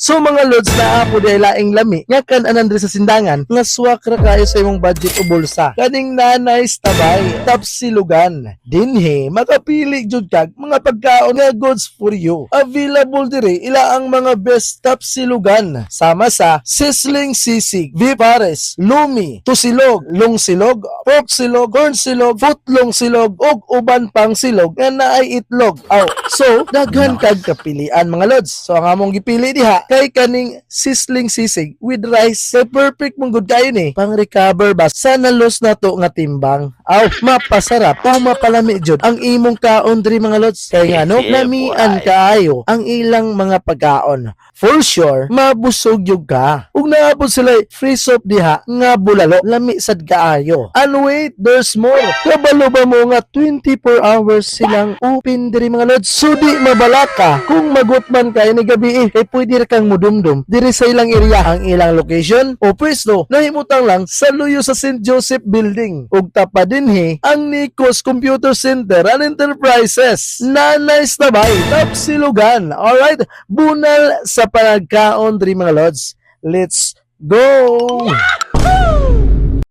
So mga lods na ako di laing lami, nga kan anan diri sa sindangan, nga swak ra kayo sa imong budget o bulsa. Kaning nanay tabay, tapsilugan. Dinhe, makapili jud kag mga pagkaon nga goods for you. Available diri ila ang mga best tapsilugan. Sama sa sizzling sisig, vipares, lumi, tusilog, long silog, pork silog, corn silog, footlong silog, ug uban pang silog nga naay itlog. Aw, so daghan kag kapilian mga lods. So ang among gipili diha kay kaning sizzling sisig with rice. Kay perfect mong good kayo ni. Pang recover ba sa nalos na to nga timbang. Aw, mapasarap. Aw, mapalami jud ang imong kaon diri mga lods. Kay nga no, namian kaayo ang ilang mga pagkaon. For sure, mabusog yung ka. Ug naabot sila free soap diha nga bulalo, lami sad kaayo. And wait, there's more. Kabalo ba mo nga 24 hours silang open diri mga lods. So di mabalaka kung magutman ka ni gabi eh, kay pwede ra kang mudumdum diri sa ilang area ang ilang location o pwesto nahimutang lang sa luyo sa St. Joseph Building. Ug tapa dinhi ang Nikos Computer Center and Enterprises. Nanay Stabay, Tapsilugan. Alright, bunal sa panagkaon diri mga lods. Let's go!